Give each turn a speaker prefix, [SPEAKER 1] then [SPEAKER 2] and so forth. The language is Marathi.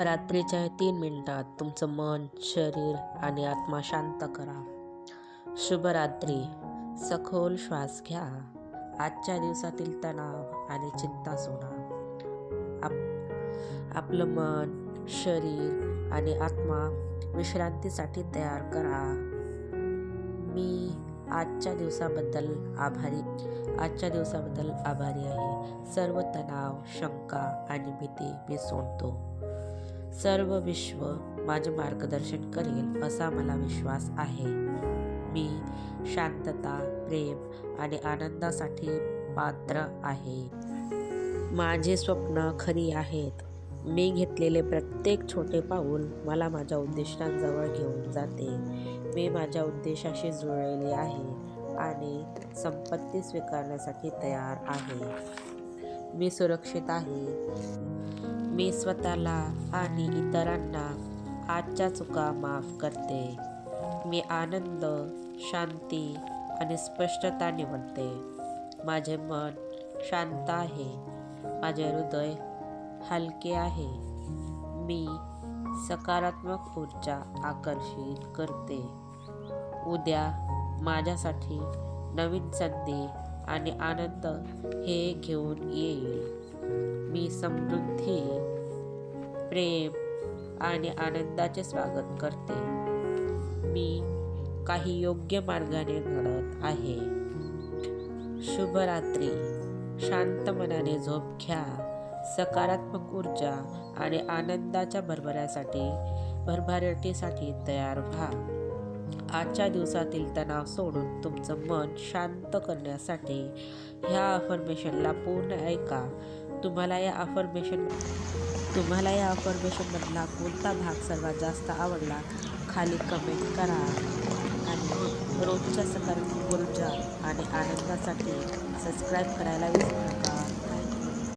[SPEAKER 1] रात्रीच्या तीन मिनिटात तुमचं मन शरीर आणि आत्मा शांत करा. शुभरात्री सखोल श्वास घ्या. आजच्या दिवसातील तणाव आणि चिंता सोडा. आप आपलं मन शरीर आणि आत्मा विश्रांतीसाठी तयार करा. मी आजच्या दिवसाबद्दल आभारी आजच्या दिवसाबद्दल आभारी आहे. सर्व तणाव शंका आणि भीती मी सोडतो. सर्व विश्व माझे मार्गदर्शन करेल असा मला विश्वास आहे. मी शांतता प्रेम आणि आनंदासाठी पात्र आहे. माझे स्वप्न खरी आहेत. मी घेतलेले प्रत्येक छोटे पाऊल मला माझ्या उद्दिष्टांजवळ घेऊन जाते. मी माझ्या उद्देशाशी जुळलेले आहे आणि संपत्ती स्वीकारण्यासाठी तयार आहे. मी सुरक्षित आहे. मी स्वतःला आणि इतरांना आजच्या चुका माफ करते. मी आनंद शांती आणि स्पष्टता निवडते. माझे मन शांत आहे. माझे हृदय हलके आहे. मी सकारात्मक ऊर्जा आकर्षित करते. उद्या माझ्यासाठी नवीन संधी आणि आनंद हे घेऊन येईल. मी समृद्धी प्रेम आणि आनंदाचे स्वागत करते. मी काही योग्य मार्गाने घडत आहे. शुभरात्री. शांत मनाने झोप घ्या. सकारात्मक ऊर्जा आणि आनंदाच्या भरभऱ्यासाठी भरभराटीसाठी तयार व्हा. आजच्या दिवसातील तणाव सोडून तुमचं मन शांत करण्यासाठी ह्या अफर्मेशनला पूर्ण ऐका. तुम्हाला या अफर्मेशन तुम्हाला या अफर्मेशनमधला कोणता भाग सर्वात जास्त आवडला? खाली कमेंट करा. आणि रोजच्या सकारात्मक ऊर्जा आणि आनंदासाठी सबस्क्राईब करायला विसरू नका.